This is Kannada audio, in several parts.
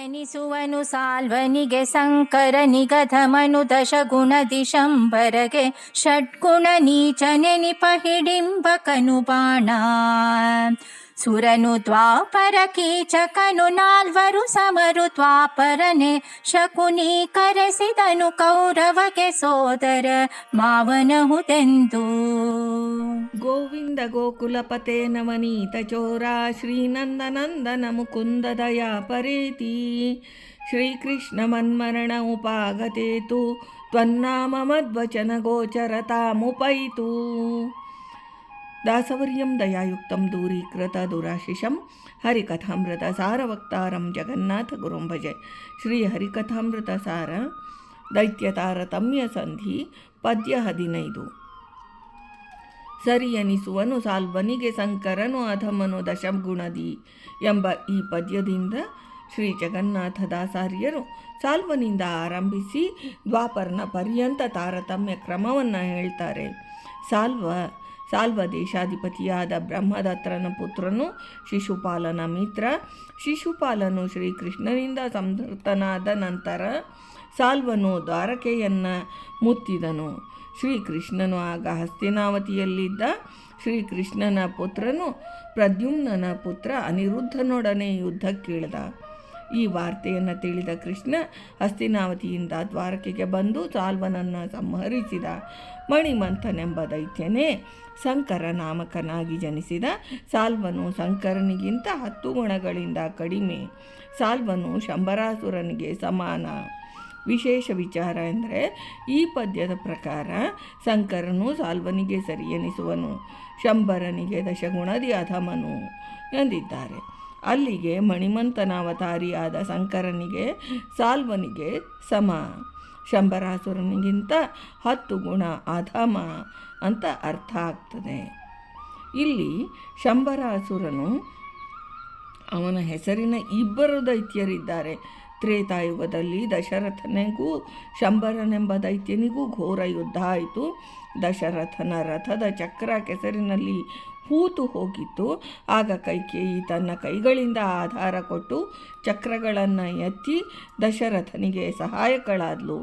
नु साल्वनगे शङ्करनिगधमनु दश गुण दिशम्बरे षड्गुणनीचननि पहिडिम्बकनुबाणा ಸುರನು ದ್ವಾಪರ ಕೀಚಕನು ನಾಲ್ವರು ಸಮರು ದ್ವಾಪರನೆ ಶಕುನಿ ಕರೆಸಿದನು ಕೌರವಗೆ ಸೋದರ ಮಾವನಹುದೆಂದು. ಗೋವಿಂದ ಗೋಕುಲಪತೆ ನವನೀತ ಚೋರ ಶ್ರೀನಂದನಂದನ ಮುಕುಂದ ದಯಾ ಪರೇತಿ. ಶ್ರೀಕೃಷ್ಣ ಮನ್ಮರಣ ಉಪಾಗತೇತು ತ್ವನ್ನಾಮ ಮದ್ವಚನ ಗೋಚರತಾಮುಪೈತು. ದಾಸವರ್ಯಂ ದಯಾಯುಕ್ತಂ ದೂರೀಕೃತ ದುರಾಶಿಷಂ ಹರಿಕಥಾಮೃತ ಸಾರವಕ್ತಾರಂ ಜಗನ್ನಾಥ ಗುರುಂ ಭಜೆ ಶ್ರೀ ಹರಿಕಥಾಮೃತ ಸಾರ ದೈತ್ಯ ತಾರತಮ್ಯ ಸಂಧಿ ಪದ್ಯ ಹದಿನೈದು. ಸರಿ ಎನಿಸುವನು ಸಾಲ್ವನಿಗೆ ಸಂಕರನು ಅಧಮನು ದಶಗುಣದಿ ಎಂಬ ಈ ಪದ್ಯದಿಂದ ಶ್ರೀ ಜಗನ್ನಾಥ ದಾಸಾರ್ಯರು ಸಾಲ್ವನಿಂದ ಆರಂಭಿಸಿ ದ್ವಾಪರನ ಪರ್ಯಂತ ತಾರತಮ್ಯ ಕ್ರಮವನ್ನು ಹೇಳ್ತಾರೆ. ಸಾಲ್ವ ಸಾಲ್ವ ದೇಶಾಧಿಪತಿಯಾದ ಬ್ರಹ್ಮದತ್ತರನ ಪುತ್ರನು ಶಿಶುಪಾಲನ ಮಿತ್ರ. ಶಿಶುಪಾಲನು ಶ್ರೀಕೃಷ್ಣನಿಂದ ಸಂತೃಪ್ತನಾದ ನಂತರ ಸಾಲ್ವನು ದ್ವಾರಕೆಯನ್ನು ಮುತ್ತಿದನು. ಶ್ರೀಕೃಷ್ಣನು ಆಗ ಹಸ್ತಿನಾವತಿಯಲ್ಲಿದ್ದ ಶ್ರೀಕೃಷ್ಣನ ಪುತ್ರನು ಪ್ರದ್ಯುಮ್ನನ ಪುತ್ರ ಅನಿರುದ್ಧನೊಡನೆ ಯುದ್ಧಕ್ಕಿಳಿದ ಈ ವಾರ್ತೆಯನ್ನು ತಿಳಿದ ಕೃಷ್ಣ ಹಸ್ತಿನಾವತಿಯಿಂದ ದ್ವಾರಕೆಗೆ ಬಂದು ಸಾಲ್ವನನ್ನು ಸಂಹರಿಸಿದ ಮಣಿಮಂಥನೆಂಬ ದೈತ್ಯನೇ ಸಂಕರ ನಾಮಕನಾಗಿ ಜನಿಸಿದ. ಸಾಲ್ವನು ಸಂಕರನಿಗಿಂತ ಹತ್ತು ಗುಣಗಳಿಂದ ಕಡಿಮೆ. ಸಾಲ್ವನು ಶಂಬರಾಸುರನಿಗೆ ಸಮಾನ. ವಿಶೇಷ ವಿಚಾರ ಎಂದರೆ ಈ ಪದ್ಯದ ಪ್ರಕಾರ ಶಂಕರನು ಸಾಲ್ವನಿಗೆ ಸರಿ ಎನಿಸುವನು, ಶಂಬರನಿಗೆ ದಶಗುಣದಿ ಅಧಮನು ಎಂದಿದ್ದಾರೆ. ಅಲ್ಲಿಗೆ ಮಣಿಮಂತನಾವತಾರಿಯಾದ ಶಂಕರನಿಗೆ, ಸಾಲ್ವನಿಗೆ ಸಮ. ಶಂಬರಾಸುರನಿಗಿಂತ ಹತ್ತು ಗುಣ ಅಧಮ ಅಂತ ಅರ್ಥ ಆಗ್ತದೆ. ಇಲ್ಲಿ ಶಂಬರಾಸುರನು ಅವನ ಹೆಸರಿನ ಇಬ್ಬರು ದೈತ್ಯರಿದ್ದಾರೆ. ತ್ರೇತಾಯುಗದಲ್ಲಿ ದಶರಥನಿಗೂ, ಶಂಬರನೆಂಬ ದೈತ್ಯನಿಗೂ ಘೋರ ಯುದ್ಧ ಆಯಿತು. ದಶರಥನ ರಥದ ಚಕ್ರ ಕೆಸರಿನಲ್ಲಿ ಹೂತು ಹೋಗಿತ್ತು. ಆಗ ಕೈಕೇಯಿ ತನ್ನ ಕೈಗಳಿಂದ ಆಧಾರ ಕೊಟ್ಟು ಚಕ್ರಗಳನ್ನು ಎತ್ತಿ ದಶರಥನಿಗೆ ಸಹಾಯಕಳಾದ್ಲು.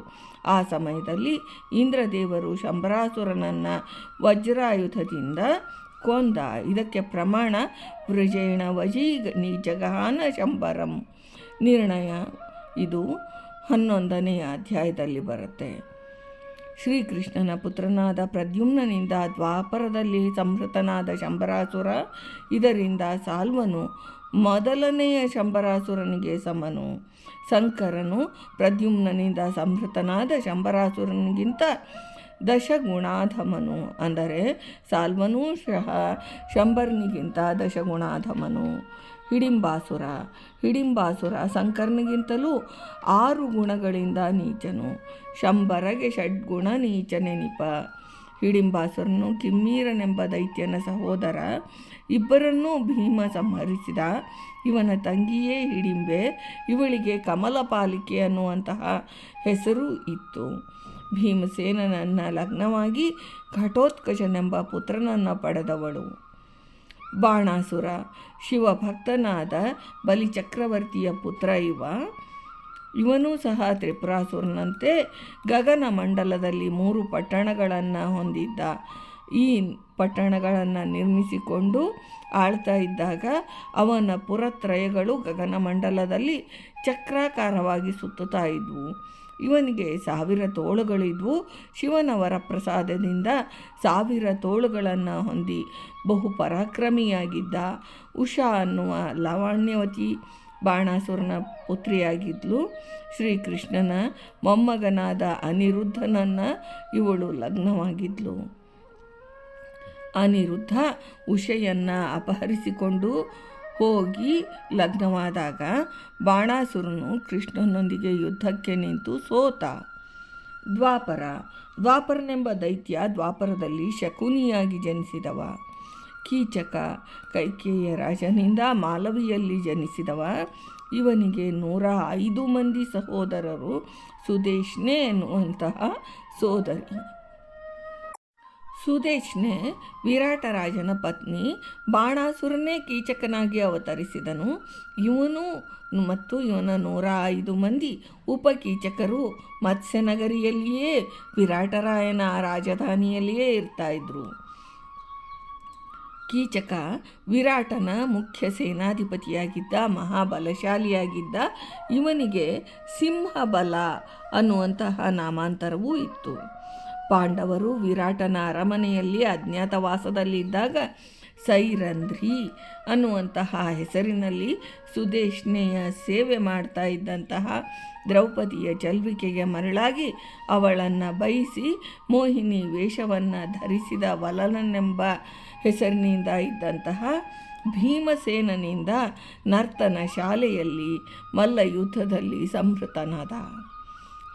ಆ ಸಮಯದಲ್ಲಿ ಇಂದ್ರದೇವರು ಶಂಬರಾಸುರನನ್ನು ವಜ್ರಾಯುಧದಿಂದ ಕೊಂದ. ಇದಕ್ಕೆ ಪ್ರಮಾಣ ವೃಜೇಣ ವಜೀ ನಿ ಜಗಹಾನ ಶಂಬರಂ. ನಿರ್ಣಯ ಇದು ಹನ್ನೊಂದನೆಯ ಅಧ್ಯಾಯದಲ್ಲಿ ಬರುತ್ತೆ. ಶ್ರೀಕೃಷ್ಣನ ಪುತ್ರನಾದ ಪ್ರದ್ಯುಮ್ನನಿಂದ ದ್ವಾಪರದಲ್ಲಿ ಸಂಹೃತನಾದ ಶಂಬರಾಸುರ, ಇದರಿಂದ ಸಾಲ್ವನು ಮೊದಲನೆಯ ಶಂಬರಾಸುರನಿಗೆ ಸಮನು. ಶಂಕರನು ಪ್ರದ್ಯುಮ್ನನಿಂದ ಸಂಹೃತನಾದ ಶಂಬರಾಸುರನಿಗಿಂತ ದಶಗುಣಾಧಮನು. ಅಂದರೆ ಸಾಲ್ವನೂ ಸಹ ಶಂಬರ್ನಿಗಿಂತ ದಶಗುಣಾಧಮನು. ಹಿಡಿಂಬಾಸುರ. ಹಿಡಿಂಬಾಸುರ ಶಂಕರ್ನಿಗಿಂತಲೂ ಆರು ಗುಣಗಳಿಂದ ನೀಚನು. ಶಂಬರಗೆ ಷಡ್ಗುಣ ನೀಚನೆನಿಪ ಹಿಡಿಂಬಾಸುರನು ಕಿಮ್ಮೀರನೆಂಬ ದೈತ್ಯನ ಸಹೋದರ. ಇಬ್ಬರನ್ನೂ ಭೀಮ ಸಂಹರಿಸಿದ. ಇವನ ತಂಗಿಯೇ ಹಿಡಿಂಬೆ. ಇವಳಿಗೆ ಕಮಲ ಪಾಲಿಕೆ ಅನ್ನುವಂತಹ ಹೆಸರು ಇತ್ತು. ಭೀಮಸೇನನನ್ನು ಲಗ್ನವಾಗಿ ಘಟೋತ್ಕಚನೆಂಬ ಪುತ್ರನನ್ನು ಪಡೆದವಳು. ಬಾಣಾಸುರ, ಶಿವಭಕ್ತನಾದ ಬಲಿಚಕ್ರವರ್ತಿಯ ಪುತ್ರ ಇವ. ಇವನೂ ಸಹ ತ್ರಿಪುರಾಸುರನಂತೆ ಗಗನ ಮಂಡಲದಲ್ಲಿ ಮೂರು ಪಟ್ಟಣಗಳನ್ನು ಹೊಂದಿದ್ದ. ಈ ಪಟ್ಟಣಗಳನ್ನು ನಿರ್ಮಿಸಿಕೊಂಡು ಆಳ್ತಾ ಇದ್ದಾಗ ಅವನ ಪುರತ್ರಯಗಳು ಗಗನಮಂಡಲದಲ್ಲಿ ಚಕ್ರಾಕಾರವಾಗಿ ಸುತ್ತುತ್ತಾ ಇದ್ವು. ಇವನಿಗೆ ಸಾವಿರ ತೋಳುಗಳಿದ್ವು. ಶಿವನವರ ಪ್ರಸಾದದಿಂದ ಸಾವಿರ ತೋಳುಗಳನ್ನು ಹೊಂದಿ ಬಹು ಪರಾಕ್ರಮಿಯಾಗಿದ್ದ ಉಷಾ ಅನ್ನುವ ಲಾವಣ್ಯವತಿ ಬಾಣಾಸುರನ ಪುತ್ರಿಯಾಗಿದ್ಲು. ಶ್ರೀಕೃಷ್ಣನ ಮೊಮ್ಮಗನಾದ ಅನಿರುದ್ಧನನ್ನು ಇವಳು ಲಗ್ನವಾಗಿದ್ಲು. ಅನಿರುದ್ಧ ಉಷೆಯನ್ನು ಅಪಹರಿಸಿಕೊಂಡು ಹೋಗಿ ಲಗ್ನವಾದಾಗ ಬಾಣಾಸುರನು ಕೃಷ್ಣನೊಂದಿಗೆ ಯುದ್ಧಕ್ಕೆ ನಿಂತು ಸೋತ. ದ್ವಾಪರ, ದ್ವಾಪರನೆಂಬ ದೈತ್ಯ ದ್ವಾಪರದಲ್ಲಿ ಶಕುನಿಯಾಗಿ ಜನಿಸಿದವ. ಕೀಚಕ, ಕೈಕೇಯ ರಾಜನಿಂದ ಮಾಲವಿಯಲ್ಲಿ ಜನಿಸಿದವ. ಇವನಿಗೆ ನೂರ ಐದು ಮಂದಿ ಸಹೋದರರು ಸುದೇಶ್ನೆ ಎನ್ನುವಂತಹ ಸೋದರಿ. ಸುದೇಶ್ನೆ ವಿರಾಟರಾಜನ ಪತ್ನಿ ಬಾಣಾಸುರನೇ ಕೀಚಕನಾಗಿ ಅವತರಿಸಿದನು. ಇವನು ಮತ್ತು ಇವನ ನೂರ ಐದು ಮಂದಿ ಉಪಕೀಚಕರು ಮತ್ಸ್ಯನಗರಿಯಲ್ಲಿಯೇ ವಿರಾಟರಾಯನ ರಾಜಧಾನಿಯಲ್ಲಿಯೇ ಇರ್ತಾ ಇದ್ರು ಕೀಚಕ ವಿರಾಟನ ಮುಖ್ಯ ಸೇನಾಧಿಪತಿಯಾಗಿದ್ದ, ಮಹಾಬಲಶಾಲಿಯಾಗಿದ್ದ, ಇವನಿಗೆ ಸಿಂಹಬಲ ಅನ್ನುವಂತಹ ನಾಮಾಂತರವೂ ಇತ್ತು. ಪಾಂಡವರು ವಿರಾಟನ ಅರಮನೆಯಲ್ಲಿ ಅಜ್ಞಾತವಾಸದಲ್ಲಿದ್ದಾಗ ಸೈರಂಧ್ರಿ ಅನ್ನುವಂತಹ ಹೆಸರಿನಲ್ಲಿ ಸುದೇಶ್ನೆಯ ಸೇವೆ ಮಾಡ್ತಾ ಇದ್ದಂತಹ ದ್ರೌಪದಿಯ ಚಲ್ವಿಕೆಗೆ ಮರಳಾಗಿ ಅವಳನ್ನು ಬಯಸಿ ಮೋಹಿನಿ ವೇಷವನ್ನು ಧರಿಸಿದ ವಲನನೆಂಬ ಹೆಸರಿನಿಂದ ಇದ್ದಂತಹ ಭೀಮಸೇನನಿಂದ ನರ್ತನ ಶಾಲೆಯಲ್ಲಿ ಮಲ್ಲ ಯುದ್ಧದಲ್ಲಿ ಸಂಹೃತನಾದ.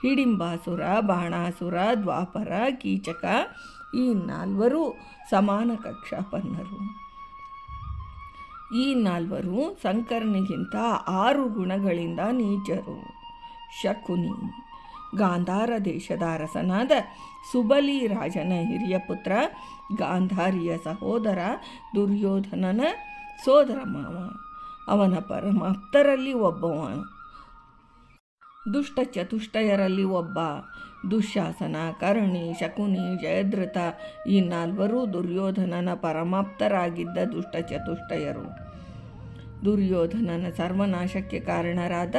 ಹಿಡಿಂಬಾಸುರ, ಬಾಣಾಸುರ, ದ್ವಾಪರ, ಕೀಚಕ ಈ ನಾಲ್ವರು ಸಮಾನ ಕಕ್ಷಾಪನ್ನರು. ಈ ನಾಲ್ವರು ಸಂಕರ್ಣಿಗಿಂತ ಆರು ಗುಣಗಳಿಂದ ನೀಚರು. ಶಕುನಿ, ಗಾಂಧಾರ ದೇಶದ ಅರಸನಾದ ಸುಬಲಿ ರಾಜನ ಹಿರಿಯ ಪುತ್ರ, ಗಾಂಧಾರಿಯ ಸಹೋದರ ದುರ್ಯೋಧನನ ಸೋದರ ಮಾವ ಅವನ ಪರಮಾಪ್ತರಲ್ಲಿ ಒಬ್ಬವ. ದುಷ್ಟ ಚತುಷ್ಟಯರಲ್ಲಿ ಒಬ್ಬ. ದುಶ್ಯಾಸನ ಕರ್ಣಿ, ಶಕುನಿ ಜಯದ್ರತ ಈ ನಾಲ್ವರು ದುರ್ಯೋಧನನ ಪರಮಾಪ್ತರಾಗಿದ್ದ ದುಷ್ಟ ಚತುಷ್ಟಯರು. ದುರ್ಯೋಧನನ ಸರ್ವನಾಶಕ್ಕೆ ಕಾರಣರಾದ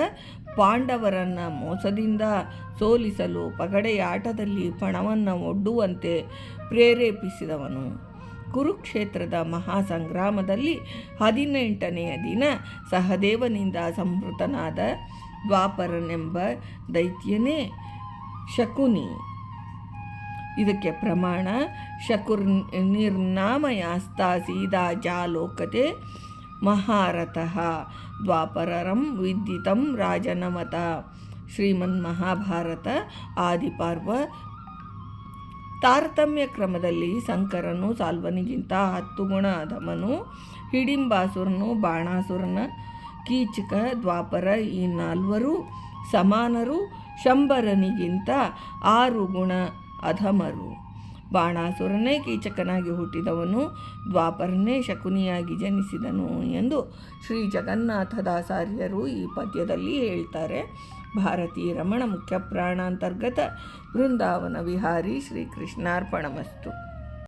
ಪಾಂಡವರನ್ನು ಮೋಸದಿಂದ ಸೋಲಿಸಲು ಪಗಡೆಯಾಟದಲ್ಲಿ ಪಣವನ್ನು ಒಡ್ಡುವಂತೆ ಪ್ರೇರೇಪಿಸಿದವನು. ಕುರುಕ್ಷೇತ್ರದ ಮಹಾಸಂಗ್ರಾಮದಲ್ಲಿ ಹದಿನೆಂಟನೆಯ ದಿನ ಸಹದೇವನಿಂದ ಸಂಹೃತನಾದ ದ್ವಾಪರನೆಂಬ ದೈತ್ಯನೇ ಶಕುನಿ. ಇದಕ್ಕೆ ಪ್ರಮಾಣ ಶಕುರ್ ನಿರ್ನಾಮಯಾಸ್ತಾ ಸೀದಾ ಜಾಲೋಕತೆ ಮಹಾರಥಃ. ದ್ವಾಪರರಂ ವಿದ್ಯಿತಂ ರಾಜನಮತ. ಶ್ರೀಮನ್ ಮಹಾಭಾರತ ಆದಿಪಾರ್ವ ತಾರತಮ್ಯ ಕ್ರಮದಲ್ಲಿ ಶಂಕರನು ಸಾಲ್ವನಿಗಿಂತ ಹತ್ತು ಗುಣ ಅಧಮನು ಹಿಡಿಂಬಾಸುರನು ಬಾಣಾಸುರನ ಕೀಚಕ ದ್ವಾಪರ ಈ ನಾಲ್ವರು ಸಮಾನರು, ಶಂಬರನಿಗಿಂತ ಆರು ಗುಣ ಅಧಮರು. ಬಾಣಾಸುರನೇ ಕೀಚಕನಾಗಿ ಹುಟ್ಟಿದವನು, ದ್ವಾಪರನೇ ಶಕುನಿಯಾಗಿ ಜನಿಸಿದನು ಎಂದು ಶ್ರೀ ಜಗನ್ನಾಥದಾಸಾರ್ಯರು ಈ ಪದ್ಯದಲ್ಲಿ ಹೇಳ್ತಾರೆ. ಭಾರತೀ ರಮಣ ಮುಖ್ಯ ಪ್ರಾಣಾಂತರ್ಗತ ವೃಂದಾವನ ವಿಹಾರಿ ಶ್ರೀ ಕೃಷ್ಣಾರ್ಪಣಮಸ್ತು